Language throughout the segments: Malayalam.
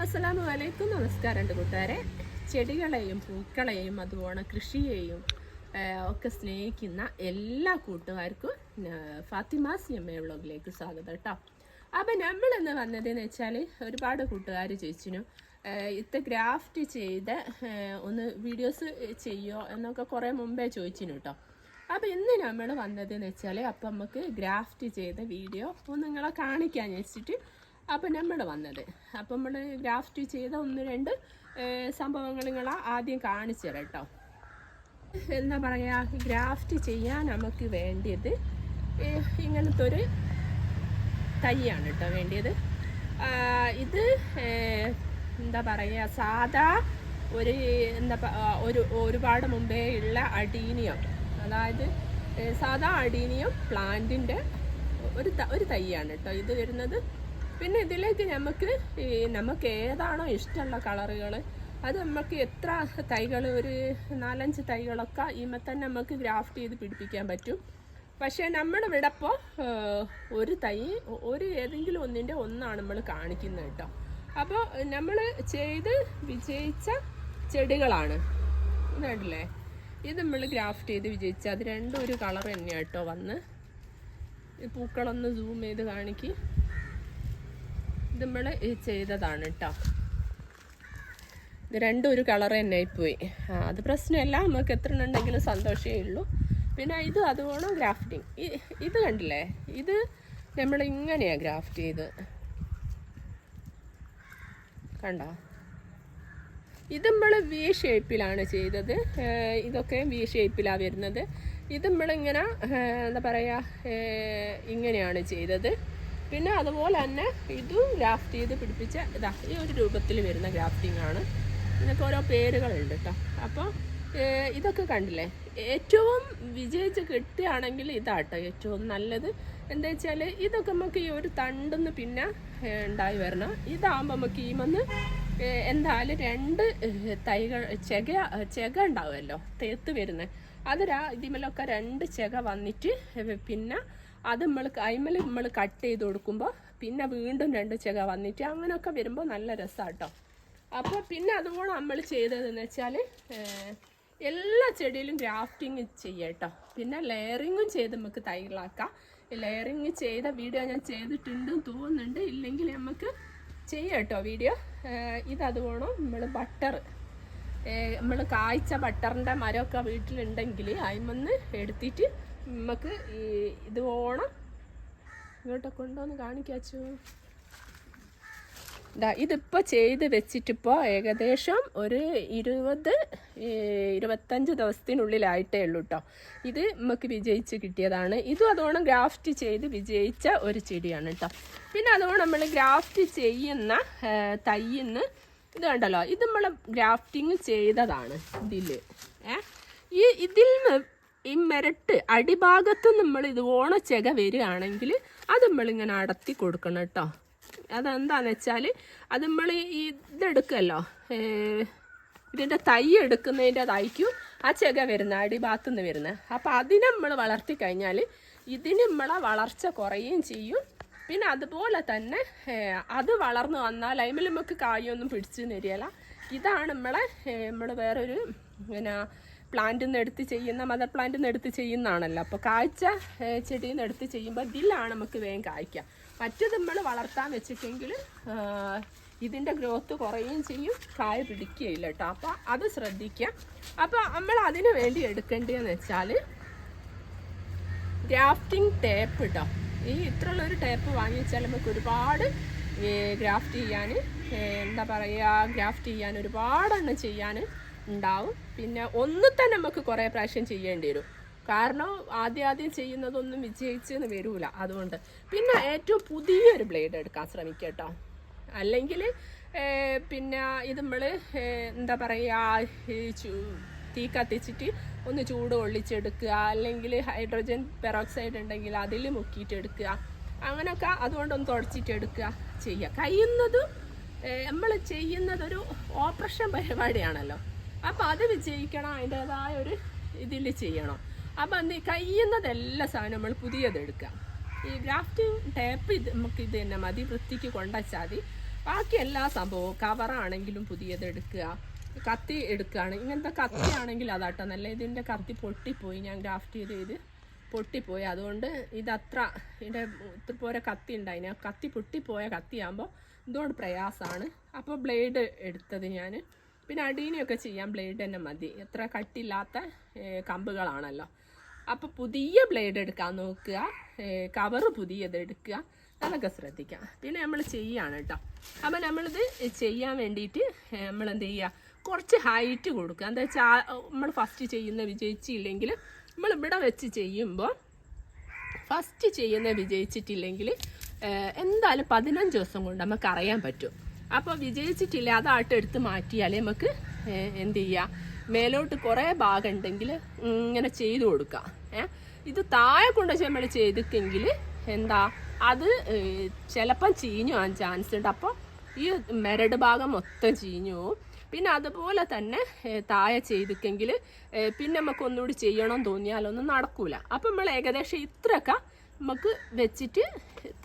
അസ്സലാമു അലൈക്കും നമസ്കാരമുണ്ട് കൂട്ടുകാരെ. ചെടികളെയും പൂക്കളെയും അതുപോലെ കൃഷിയെയും ഒക്കെ സ്നേഹിക്കുന്ന എല്ലാ കൂട്ടുകാർക്കും ഫാത്തിമാസി എം എ വ്ളോഗിലേക്ക് സ്വാഗതം കേട്ടോ. അപ്പം നമ്മൾ ഇന്ന് വന്നതെന്ന് വെച്ചാൽ ഒരുപാട് കൂട്ടുകാർ ചോദിച്ചിനു ഇത് ഗ്രാഫ്റ്റ് ചെയ്ത് ഒന്ന് വീഡിയോസ് ചെയ്യോ എന്നൊക്കെ കുറേ മുമ്പേ ചോദിച്ചിനു കേട്ടോ. അപ്പോൾ ഇന്ന് നമ്മൾ വന്നതെന്ന് വെച്ചാൽ അപ്പം നമുക്ക് ഗ്രാഫ്റ്റ് ചെയ്ത വീഡിയോ ഒന്ന് നിങ്ങളെ കാണിക്കാൻ വെച്ചിട്ട് അപ്പം നമ്മൾ വന്നത്. അപ്പം നമ്മൾ ഗ്രാഫ്റ്റ് ചെയ്ത ഒന്ന് രണ്ട് സംഭവങ്ങൾ നിങ്ങൾ ആദ്യം കാണിച്ചു തരാം കേട്ടോ എന്താ പറയുക ഗ്രാഫ്റ്റ് ചെയ്യാൻ നമുക്ക് വേണ്ടിയത് ഇങ്ങനത്തെ ഒരു തൈയാണ് കേട്ടോ വേണ്ടിയത്. ഇത് എന്താ പറയുക സാധാ ഒരു എന്താ ഒരു ഒരുപാട് മുമ്പേ ഉള്ള അടീനിയം. അതായത് സാധാ അടീനിയം പ്ലാന്റിന്റെ ഒരു ഒരു തയ്യാണ് കേട്ടോ ഇത് വരുന്നത് പിന്നെ ഇതിലേക്ക് നമുക്ക് ഈ നമുക്ക് ഏതാണോ ഇഷ്ടമുള്ള കളറുകൾ അത് നമുക്ക് എത്ര തൈകൾ ഒരു നാലഞ്ച് തൈകളൊക്കെ ഇമ്മ തന്നെ നമുക്ക് ഗ്രാഫ്റ്റ് ചെയ്ത് പിടിപ്പിക്കാൻ പറ്റും. പക്ഷേ നമ്മൾ വിടപ്പോൾ ഒരു തൈ ഒരു ഏതെങ്കിലും ഒന്നിന്റെ ഒന്നാണ് നമ്മൾ കാണിക്കുന്നത് കേട്ടോ. അപ്പോൾ നമ്മൾ ചെയ്ത് വിജയിച്ച ചെടികളാണ്. ഇതുണ്ടല്ലേ? ഇത് നമ്മൾ ഗ്രാഫ്റ്റ് ചെയ്ത് വിജയിച്ച അത് രണ്ടും ഒരു കളർ തന്നെയാണ് കേട്ടോ വന്ന്. പൂക്കളൊന്ന് സൂം ചെയ്ത് കാണിക്ക്. നമ്മൾ ചെയ്തതാണ് കേട്ടോ ഇത് രണ്ടും ഒരു കളർ തന്നെ ആയിപ്പോയി അത് പ്രശ്നമല്ല. നമുക്ക് എത്ര ഉണ്ടെങ്കിലും സന്തോഷമേ ഉള്ളൂ. പിന്നെ ഇത് അതുപോലെ ഗ്രാഫ്റ്റിങ്. ഇത് കണ്ടില്ലേ? ഇത് നമ്മൾ ഇങ്ങനെയാണ് ഗ്രാഫ്റ്റ് ചെയ്ത്. കണ്ടോ? ഇത് നമ്മൾ വി ഷേപ്പിലാണ് ചെയ്തത്. ഇതൊക്കെ വി ഷേപ്പിലാണ് വരുന്നത്. ഇത് നമ്മളിങ്ങനെ എന്താ പറയുക ഇങ്ങനെയാണ് ചെയ്തത്. പിന്നെ അതുപോലെ തന്നെ ഇതും ഗ്രാഫ്റ്റ് ചെയ്ത് പിടിപ്പിച്ച ഇതാ ഈ ഒരു രൂപത്തിൽ വരുന്ന ഗ്രാഫ്റ്റിംഗ് ആണ്. ഇതിനൊക്കെ ഓരോ പേരുകളുണ്ട് കേട്ടോ അപ്പോൾ ഇതൊക്കെ കണ്ടില്ലേ? ഏറ്റവും വിജയിച്ച് കിട്ടുകയാണെങ്കിൽ ഇതാട്ടോ ഏറ്റവും നല്ലത്. എന്താ വെച്ചാൽ ഇതൊക്കെ നമുക്ക് ഈ ഒരു തണ്ടെന്ന് പിന്നെ ഉണ്ടായി വരണം. ഇതാകുമ്പോൾ നമുക്ക് മന്ന് എന്തായാലും രണ്ട് തൈകൾ ചെക ചെക ഉണ്ടാവുമല്ലോ തേത്ത് വരുന്നത്. അതിരാ ഇതിമലൊക്കെ രണ്ട് ചെക വന്നിട്ട് പിന്നെ അത് നമ്മൾ കൈമൽ നമ്മൾ കട്ട് ചെയ്ത് കൊടുക്കുമ്പോൾ പിന്നെ വീണ്ടും രണ്ട് ചെക വന്നിട്ട് അങ്ങനെയൊക്കെ വരുമ്പോൾ നല്ല രസമാട്ടോ അപ്പോൾ പിന്നെ അതുപോലെ നമ്മൾ ചെയ്തതെന്ന് വെച്ചാൽ എല്ലാ ചെടിയിലും ഗ്രാഫ്റ്റിങ് ചെയ്യട്ടോ. പിന്നെ ലെയറിങ്ങും ചെയ്ത് നമുക്ക് തൈകളാക്കാം ലെയറിങ് ചെയ്ത വീഡിയോ ഞാൻ ചെയ്തിട്ടുണ്ടെന്ന് തോന്നുന്നുണ്ട്. ഇല്ലെങ്കിൽ നമുക്ക് ചെയ്യട്ടോ കേട്ടോ വീഡിയോ ഇത് അതുപോലെ നമ്മൾ ബട്ടർ നമ്മൾ കായ്ച്ച ബട്ടറിന്റെ മരമൊക്കെ വീട്ടിലുണ്ടെങ്കിൽ അതിമന്ന് എടുത്തിട്ട് നമുക്ക് ഈ ഇത് ഓണം ഇങ്ങോട്ടൊക്കെ കൊണ്ടുവന്ന് കാണിക്കാച്ചു. ഇതാ ഇതിപ്പോൾ ചെയ്ത് വെച്ചിട്ടിപ്പോൾ ഏകദേശം ഒരു ഇരുപത് ഇരുപത്തഞ്ച് ദിവസത്തിനുള്ളിലായിട്ടേ ഉള്ളൂ കേട്ടോ ഇത് നമുക്ക് വിജയിച്ച് കിട്ടിയതാണ്. ഇതും അതോണം ഗ്രാഫ്റ്റ് ചെയ്ത് വിജയിച്ച ഒരു ചെടിയാണ് കേട്ടോ പിന്നെ അതുകൊണ്ട് നമ്മൾ ഗ്രാഫ്റ്റ് ചെയ്യുന്ന ഏ, തൈയിന്ന് ഇത് കണ്ടല്ലോ ഇത് നമ്മൾ ഗ്രാഫ്റ്റിങ് ചെയ്തതാണ് ഇതിൽ ഏ? ഈ ഇതിൽ നിന്ന് ഈ മെരട്ട് അടിഭാഗത്ത് നമ്മൾ ഇത് ചെക വരികയാണെങ്കിൽ അത് നമ്മളിങ്ങനെ അടത്തി കൊടുക്കണം കേട്ടോ. അതെന്താന്ന് വെച്ചാൽ അത് നമ്മൾ ഈ ഇതെടുക്കുമല്ലോ ഇതിന്റെ തൈ എടുക്കുന്നതിന്റെതായിരിക്കും ആ ചെക വരുന്ന അടിഭാഗത്തു നിന്ന് വരുന്നത് അപ്പോൾ അതിനെ നമ്മൾ വളർത്തി കഴിഞ്ഞാൽ ഇതിന് നമ്മളെ വളർച്ച കുറയുകയും ചെയ്യും. പിന്നെ അതുപോലെ തന്നെ അത് വളർന്നു വന്നാൽ അതിൽ നമുക്ക് കായൊന്നും പിടിച്ചു തരികയില്ല. ഇതാണ് നമ്മളെ നമ്മൾ വേറൊരു പിന്നെ പ്ലാന്റിൽ എടുത്ത് ചെയ്യുന്ന മദർ പ്ലാന്റിൽ എടുത്ത് ചെയ്യുന്നതാണല്ലോ. അപ്പോൾ കാഴ്ച ചെടിയിൽ നിന്ന് എടുത്ത് ചെയ്യുമ്പോൾ ഇതിലാണ് നമുക്ക് വേഗം കായ്ക്കുക മറ്റത് നമ്മൾ വളർത്താൻ വെച്ചിട്ടെങ്കിൽ ഇതിന്റെ ഗ്രോത്ത് കുറയുകയും ചെയ്യും കായ പിടിക്കുകയില്ല കേട്ടോ. അപ്പോൾ അത് ശ്രദ്ധിക്കാം. അപ്പോൾ നമ്മൾ അതിന് വേണ്ടി എടുക്കേണ്ടതെന്ന് വെച്ചാൽ ഗ്രാഫ്റ്റിംഗ് ടേപ്പ് കേട്ടോ ഈ ഇത്രയുള്ള ഒരു ടേപ്പ് വാങ്ങിച്ചാൽ നമുക്ക് ഒരുപാട് ഗ്രാഫ്റ്റ് ചെയ്യാൻ എന്താ പറയുക ഗ്രാഫ്റ്റ് ചെയ്യാൻ ഒരുപാടെണ്ണം ചെയ്യാൻ ഉണ്ടാവും. പിന്നെ ഒന്ന് തന്നെ നമുക്ക് കുറേ പ്രാവശ്യം ചെയ്യേണ്ടി വരും. കാരണം ആദ്യം ആദ്യം ചെയ്യുന്നതൊന്നും വിജയിച്ചെന്ന് വരൂല. അതുകൊണ്ട് പിന്നെ ഏറ്റവും പുതിയൊരു ബ്ലേഡ് എടുക്കാൻ ശ്രമിക്കുക കേട്ടോ. അല്ലെങ്കിൽ പിന്നെ ഇത് നമ്മൾ എന്താ പറയുക തീ കത്തിച്ചിട്ട് ഒന്ന് ചൂട് ഒള്ളിച്ചെടുക്കുക. അല്ലെങ്കിൽ ഹൈഡ്രജൻ പെറോക്സൈഡ് ഉണ്ടെങ്കിൽ അതിൽ മുക്കിയിട്ട് എടുക്കുക. അങ്ങനെയൊക്കെ അതുകൊണ്ടൊന്ന് തുടച്ചിട്ട് എടുക്കുക ചെയ്യുക. കഴിയുന്നതും നമ്മൾ ചെയ്യുന്നതൊരു ഓപ്പറേഷൻ പരിപാടിയാണല്ലോ. അപ്പോൾ അത് വിജയിക്കണം അതിന്റെതായ ഒരു ഇതിൽ ചെയ്യണം. അപ്പം എന്ത് കഴിയുന്നതെല്ലാ സാധനം നമ്മൾ പുതിയത് എടുക്കുക. ഈ ഗ്രാഫ്റ്റിംഗ് ടേപ്പ് ഇത് നമുക്ക് ഇത് തന്നെ മതി വൃത്തിക്ക് കൊണ്ടുവച്ചാൽ മതി ബാക്കി എല്ലാ സംഭവവും കവറാണെങ്കിലും പുതിയത് എടുക്കുക. കത്തി എടുക്കുകയാണ് ഇങ്ങനത്തെ കത്തി ആണെങ്കിൽ അതാട്ടോ നല്ല ഇതിന്റെ കത്തി പൊട്ടിപ്പോയി ഞാൻ ഗ്രാഫ്റ്റ് ചെയ്ത് ചെയ്ത് പൊട്ടിപ്പോയി. അതുകൊണ്ട് ഇതത്ര ഇതിന്റെ ഇത്ര പോരെ കത്തി ഉണ്ടായിന്. കത്തി പൊട്ടിപ്പോയ കത്തിയാകുമ്പോൾ ഇതുകൊണ്ട് പ്രയാസമാണ്. അപ്പോൾ ബ്ലേഡ് എടുത്തത് ഞാൻ. പിന്നെ അടീനെയൊക്കെ ചെയ്യാൻ ബ്ലേഡ് തന്നെ മതി. എത്ര കട്ടില്ലാത്ത കമ്പുകളാണല്ലോ. അപ്പോൾ പുതിയ ബ്ലേഡ് എടുക്കാൻ നോക്കുക കവറ് പുതിയത് എടുക്കുക അതൊക്കെ ശ്രദ്ധിക്കാം പിന്നെ നമ്മൾ ചെയ്യാണ് കേട്ടോ അപ്പം നമ്മളിത് ചെയ്യാൻ വേണ്ടിയിട്ട് നമ്മൾ എന്ത് ചെയ്യുക? കുറച്ച് ഹൈറ്റ് കൊടുക്കുക. എന്താ വെച്ചാൽ നമ്മൾ ഫസ്റ്റ് ചെയ്യുന്ന വിജയിച്ചില്ലെങ്കിൽ നമ്മൾ ഇവിടെ വെച്ച് ചെയ്യുമ്പോൾ ഫസ്റ്റ് ചെയ്യുന്ന വിജയിച്ചിട്ടില്ലെങ്കിൽ എന്തായാലും പതിനഞ്ച് ദിവസം കൊണ്ട് നമുക്ക് അറിയാൻ പറ്റും. അപ്പോൾ വിജയിച്ചിട്ടില്ല അതായിട്ട് എടുത്ത് മാറ്റിയാലേ നമുക്ക് എന്ത് ചെയ്യുക മേലോട്ട് കുറേ ഭാഗം ഉണ്ടെങ്കിൽ ഇങ്ങനെ ചെയ്തു കൊടുക്കാം. ഏ ഇത് താഴെ കൊണ്ട് നമ്മൾ ചെയ്തിട്ടെങ്കിൽ എന്താ? അത് ചിലപ്പം ചീഞ്ഞു ആ ചാൻസ് ഉണ്ട്. അപ്പോൾ ഈ മെരട് ഭാഗം മൊത്തം ചീഞ്ഞു പിന്നെ അതുപോലെ തന്നെ താഴെ ചെയ്തിട്ടെങ്കിൽ പിന്നെ നമുക്ക് ഒന്നുകൂടി ചെയ്യണം തോന്നിയാലൊന്നും നടക്കൂല. അപ്പം നമ്മൾ ഏകദേശം ഇത്രയൊക്കെ നമുക്ക് വെച്ചിട്ട്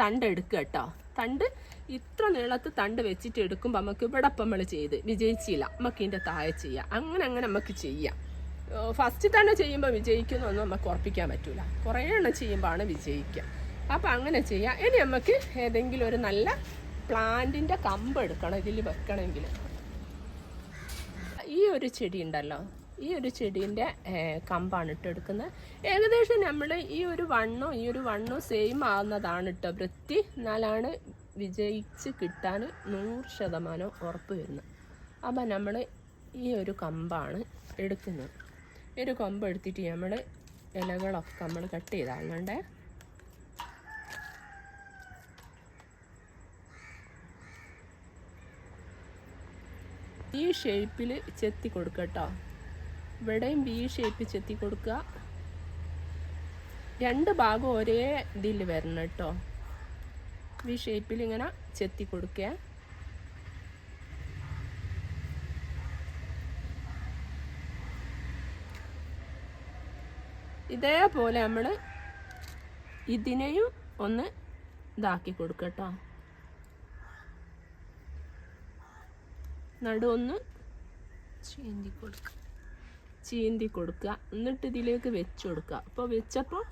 തണ്ട് എടുക്കുക കേട്ടോ. തണ്ട് ഇത്ര നീളത്ത് തണ്ട് വെച്ചിട്ട് എടുക്കുമ്പോൾ നമുക്ക് ഇവിടെ അപ്പം നമ്മൾ ചെയ്ത്. വിജയിച്ചില്ല. നമുക്ക് ഇതിന്റെ താഴെ ചെയ്യാം. അങ്ങനെ അങ്ങനെ നമുക്ക് ചെയ്യാം. ഫസ്റ്റ് തന്നെ ചെയ്യുമ്പോൾ വിജയിക്കുന്നൊന്നും നമുക്ക് ഉറപ്പിക്കാൻ പറ്റില്ല കുറേ എണ്ണം ചെയ്യുമ്പോഴാണ് വിജയിക്കുക. അപ്പം അങ്ങനെ ചെയ്യാം. ഇനി നമുക്ക് ഏതെങ്കിലും ഒരു നല്ല പ്ലാന്റിന്റെ കമ്പ് എടുക്കണം ഇതിൽ വെക്കണമെങ്കിൽ ഈ ഒരു ചെടി ഉണ്ടല്ലോ. ഈ ഒരു ചെടീന്റെ കമ്പാണ് ഇട്ട് എടുക്കുന്നത്. ഏകദേശം നമ്മൾ ഈ ഒരു വണ്ണോ ഈ ഒരു വണ്ണോ സെയിം ആവുന്നതാണ് കേട്ടോ വൃത്തി. എന്നാലാണ് വിജയിച്ച് കിട്ടാൻ നൂറ് ശതമാനം ഉറപ്പ് വരുന്നത് അപ്പം നമ്മൾ ഈ ഒരു കമ്പാണ് എടുക്കുന്നത്. ഈ ഒരു കമ്പ് എടുത്തിട്ട് നമ്മൾ ഇലകളൊക്കെ നമ്മൾ കട്ട് ചെയ്താളുണ്ടേ ഈ ഷേപ്പിൽ ചെത്തി കൊടുക്കുക കേട്ടോ. ഇവിടെയും ബി ഷേപ്പിൽ ചെത്തി കൊടുക്കുക. രണ്ട് ഭാഗം ഒരേ ഇതിൽ വരണം കേട്ടോ. ഈ ഷേപ്പിൽ ഇങ്ങനെ ചെത്തി കൊടുക്കുക. ഇതേപോലെ നമ്മൾ ഇതിനെയും ഒന്ന് ഇതാക്കി കൊടുക്കട്ടോ കേട്ടോ നടുവൊന്ന് ചീന്തി കൊടുക്കുക. ചീന്തി കൊടുക്കുക. എന്നിട്ട് ഇതിലേക്ക് വെച്ച് കൊടുക്കുക. അപ്പോൾ വെച്ചപ്പോൾ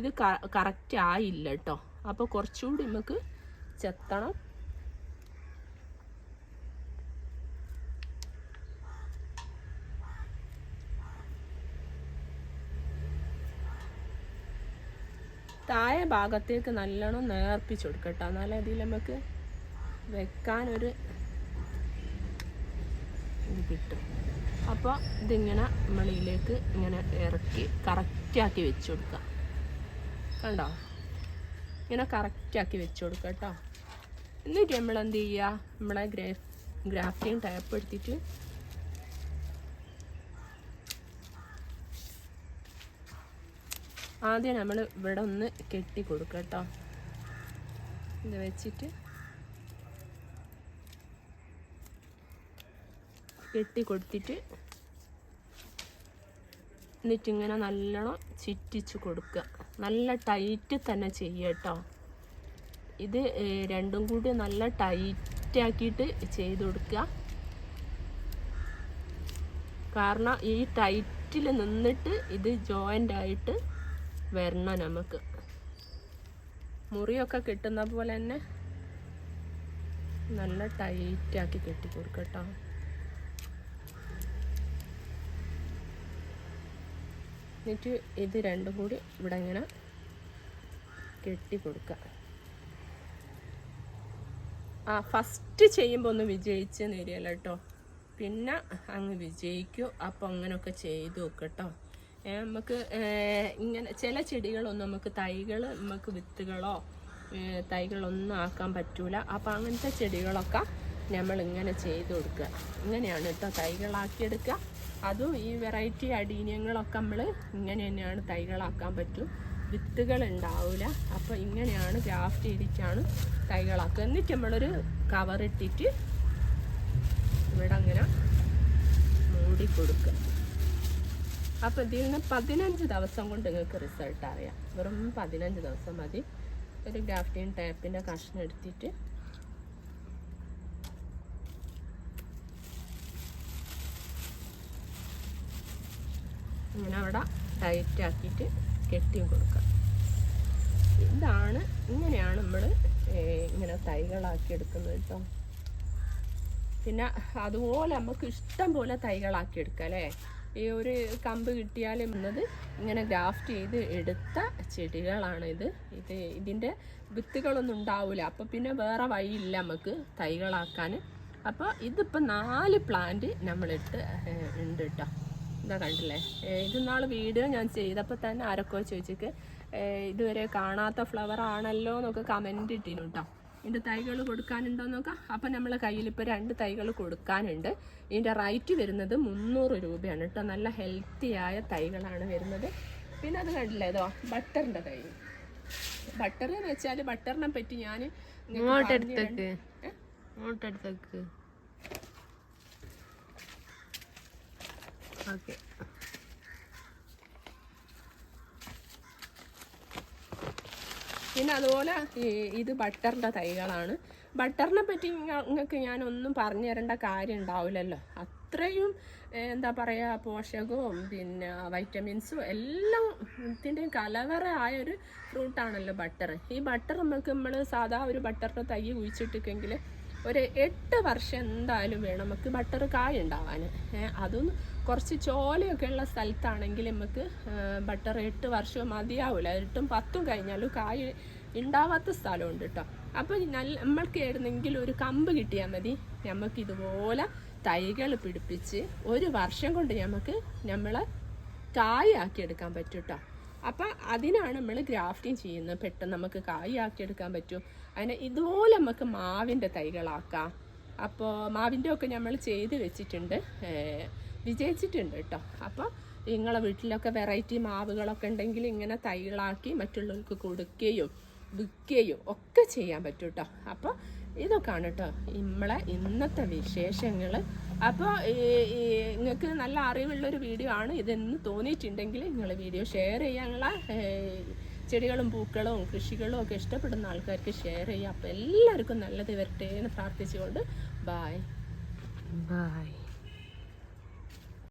ഇത് കറക്റ്റ് ആയില്ല കേട്ടോ അപ്പോൾ കുറച്ചുകൂടി നമുക്ക് ചെത്തണം. താഴെ ഭാഗത്തേക്ക് നല്ലോണം നേർപ്പിച്ചു കൊടുക്കട്ടോ എന്നാലേ ഇതിൽ നമുക്ക് വെക്കാനൊരു ഇത് കിട്ടും. അപ്പോൾ ഇതിങ്ങനെ നമ്മളിലേക്ക് ഇങ്ങനെ ഇറക്കി കറക്റ്റാക്കി വെച്ച് കൊടുക്കുക കണ്ടോ? ഇങ്ങനെ കറക്റ്റാക്കി വെച്ച് കൊടുക്കുക കേട്ടോ. എന്നിട്ട് നമ്മൾ എന്ത് ചെയ്യുക നമ്മളെ ഗ്രാഫ് ഗ്രാഫിയും ടൈപ്പ് എടുത്തിട്ട് ആദ്യം നമ്മൾ ഇവിടെ ഒന്ന് കെട്ടി കൊടുക്കുക കേട്ടോ. ഇത് വെച്ചിട്ട് കെട്ടി കൊടുത്തിട്ട് എന്നിട്ട് ഇങ്ങനെ നല്ലോണം ചുറ്റിച്ച് കൊടുക്കുക. നല്ല ടൈറ്റ് തന്നെ ചെയ്യുക കേട്ടോ ഇത് രണ്ടും കൂടി നല്ല ടൈറ്റ് ആക്കിയിട്ട് ചെയ്ത് കൊടുക്കുക. കാരണം ഈ ടൈറ്റിൽ നിന്നിട്ട് ഇത് ജോയിന്റ് ആയിട്ട് വരണം നമുക്ക്. മുറിയൊക്കെ കിട്ടുന്ന പോലെ തന്നെ നല്ല ടൈറ്റാക്കി കെട്ടി കൊടുക്കുക എന്നിട്ട് ഇത് രണ്ടും കൂടി ഇവിടെ ഇങ്ങനെ കെട്ടി കൊടുക്കുക ആ ഫസ്റ്റ് ചെയ്യുമ്പോൾ ഒന്ന് വിജയിച്ച് നേരിയല്ല കേട്ടോ പിന്നെ അങ്ങ് വിജയിക്കും. അപ്പോൾ അങ്ങനെയൊക്കെ ചെയ്തു നോക്കട്ടോ. നമുക്ക് ഇങ്ങനെ ചില ചെടികളൊന്നും നമുക്ക് തൈകൾ നമുക്ക് വിത്തുകളോ തൈകളൊന്നും ആക്കാൻ പറ്റൂല. അപ്പോൾ അങ്ങനത്തെ ചെടികളൊക്കെ നമ്മൾ ഇങ്ങനെ ചെയ്ത് കൊടുക്കുക. ഇങ്ങനെയാണ് കേട്ടോ തൈകളാക്കിയെടുക്കുക. അതും ഈ വെറൈറ്റി അടീനങ്ങളൊക്കെ നമ്മൾ ഇങ്ങനെ തന്നെയാണ് തൈകളാക്കാൻ പറ്റും. വിത്തുകൾ ഉണ്ടാവില്ല അപ്പോൾ ഇങ്ങനെയാണ് ഗ്രാഫ്റ്റ് ചെയ്തിട്ടാണ് തൈകളാക്കുക. എന്നിട്ട് നമ്മളൊരു കവറിട്ടിട്ട് ഇവിടെ അങ്ങനെ മൂടി കൊടുക്കുക. അപ്പോൾ ഇതിൽ നിന്ന് പതിനഞ്ച് ദിവസം കൊണ്ട് നിങ്ങൾക്ക് റിസൾട്ട് അറിയാം. വെറും പതിനഞ്ച് ദിവസം മതി. ഒരു ഗ്രാഫ്റ്റിൻ ടേപ്പിന്റെ കഷ്ണം എടുത്തിട്ട് ഇങ്ങനെ അവിടെ ടൈറ്റ് ആക്കിയിട്ട് കെട്ടിയും കൊടുക്കുക ഇതാണ് ഇങ്ങനെയാണ് നമ്മൾ ഇങ്ങനെ തൈകളാക്കി എടുക്കുന്നത് കേട്ടോ. പിന്നെ അതുപോലെ നമുക്ക് ഇഷ്ടം പോലെ തൈകളാക്കി എടുക്കാം അല്ലേ? ഈ ഒരു കമ്പ് കിട്ടിയാൽ എന്നത് ഇങ്ങനെ ഗ്രാഫ്റ്റ് ചെയ്ത് എടുത്ത ചെടികളാണ് ഇത്. ഇത് ഇതിന്റെ വിത്തുകളൊന്നും ഉണ്ടാവില്ല അപ്പോൾ പിന്നെ വേറെ വഴിയില്ല നമുക്ക് തൈകളാക്കാൻ. അപ്പോൾ ഇതിപ്പോൾ നാല് പ്ലാന്റ് നമ്മളിട്ട് ഉണ്ട് കേട്ടോ. ഇതാ കണ്ടില്ലേ ഇത് നാൾ വീഡിയോ ഞാൻ ചെയ്തപ്പോൾ തന്നെ ആരൊക്കെ ചോദിച്ചിട്ട് ഇതുവരെ കാണാത്ത ഫ്ലവർ ആണല്ലോ എന്നൊക്കെ കമന്റ് ഇട്ടിരുന്നു കേട്ടോ ഇതിന്റെ തൈകൾ കൊടുക്കാനുണ്ടോ നോക്കാം. അപ്പം നമ്മൾ കയ്യിൽ ഇപ്പോൾ രണ്ട് തൈകൾ കൊടുക്കാനുണ്ട്. ഇതിന്റെ റൈറ്റ് വരുന്നത് മുന്നൂറ് രൂപയാണ് കേട്ടോ നല്ല ഹെൽത്തിയായ തൈകളാണ് വരുന്നത്. പിന്നെ അത് കണ്ടില്ലേ ഇതോ ബട്ടറിന്റെ തൈ. ബട്ടർ എന്ന് വെച്ചാൽ ബട്ടറിനെ പറ്റി ഞാൻ ഇങ്ങോട്ടെടുത്തേക്ക്. ഇങ്ങോട്ടെടുത്തേക്ക്. ഓക്കെ. പിന്നെ അതുപോലെ ഇത് ബട്ടറിന്റെ തൈകളാണ്. ബട്ടറിനെ പറ്റി നിങ്ങൾക്ക് ഞാനൊന്നും പറഞ്ഞു തരേണ്ട കാര്യം ഉണ്ടാവില്ലല്ലോ. അത്രയും എന്താ പറയുക പോഷകവും പിന്നെ വൈറ്റമിൻസും എല്ലാം ഇതിന്റെയും കലവറ ആയ ഒരു ഫ്രൂട്ടാണല്ലോ ബട്ടർ. ഈ ബട്ടർ നമുക്ക് നമ്മൾ സാധാ ഒരു ബട്ടറിന്റെ തൈ കുഴിച്ചിട്ടിട്ടെങ്കിൽ ഒരു എട്ട് വർഷം എന്തായാലും വേണം നമുക്ക് ബട്ടർ കായ ഉണ്ടാവാൻ അതും കുറച്ച് ചോലയൊക്കെ ഉള്ള സ്ഥലത്താണെങ്കിൽ നമുക്ക് ബട്ടർ എട്ട് വർഷം മതിയാവില്ല എട്ടും പത്തും കഴിഞ്ഞാലും കായ് ഉണ്ടാവാത്ത സ്ഥലമുണ്ട് കേട്ടോ അപ്പോൾ നമ്മൾക്ക് ഏതെങ്കിൽ ഒരു കമ്പ് കിട്ടിയാൽ മതി. നമുക്ക് ഇതുപോലെ തൈകൾ പിടിപ്പിച്ച് ഒരു വർഷം കൊണ്ട് നമുക്ക് നമ്മളെ കായാക്കി എടുക്കാൻ പറ്റും കേട്ടോ അപ്പം അതിനാണ് നമ്മൾ ഗ്രാഫ്റ്റിംഗ് ചെയ്യുന്നത്. പെട്ടെന്ന് നമുക്ക് കായാക്കി എടുക്കാൻ പറ്റും. അതിന് ഇതുപോലെ നമുക്ക് മാവിന്റെ തൈകളാക്കാം. അപ്പോൾ മാവിന്റെ ഒക്കെ നമ്മൾ ചെയ്ത് വെച്ചിട്ടുണ്ട്. വിജയിച്ചിട്ടുണ്ട് കേട്ടോ. അപ്പോൾ നിങ്ങളെ വീട്ടിലൊക്കെ വെറൈറ്റി മാവുകളൊക്കെ ഉണ്ടെങ്കിൽ ഇങ്ങനെ തൈകളാക്കി മറ്റുള്ളവർക്ക് കൊടുക്കുകയും വിൽക്കുകയും ഒക്കെ ചെയ്യാൻ പറ്റും കേട്ടോ. അപ്പോൾ ഇതൊക്കെയാണ് കേട്ടോ നമ്മളെ ഇന്നത്തെ വിശേഷങ്ങൾ അപ്പോൾ നിങ്ങൾക്ക് നല്ല അറിവുള്ളൊരു വീഡിയോ ആണ് ഇതെന്ന് തോന്നിയിട്ടുണ്ടെങ്കിൽ നിങ്ങൾ വീഡിയോ ഷെയർ ചെയ്യാനുള്ള ചെടികളും പൂക്കളും കൃഷികളും ഒക്കെ ഇഷ്ടപ്പെടുന്ന ആൾക്കാർക്ക് ഷെയർ ചെയ്യുക അപ്പോൾ എല്ലാവർക്കും നല്ലത് വരട്ടെ എന്ന് പ്രാർത്ഥിച്ചുകൊണ്ട് ബായ് ബൈ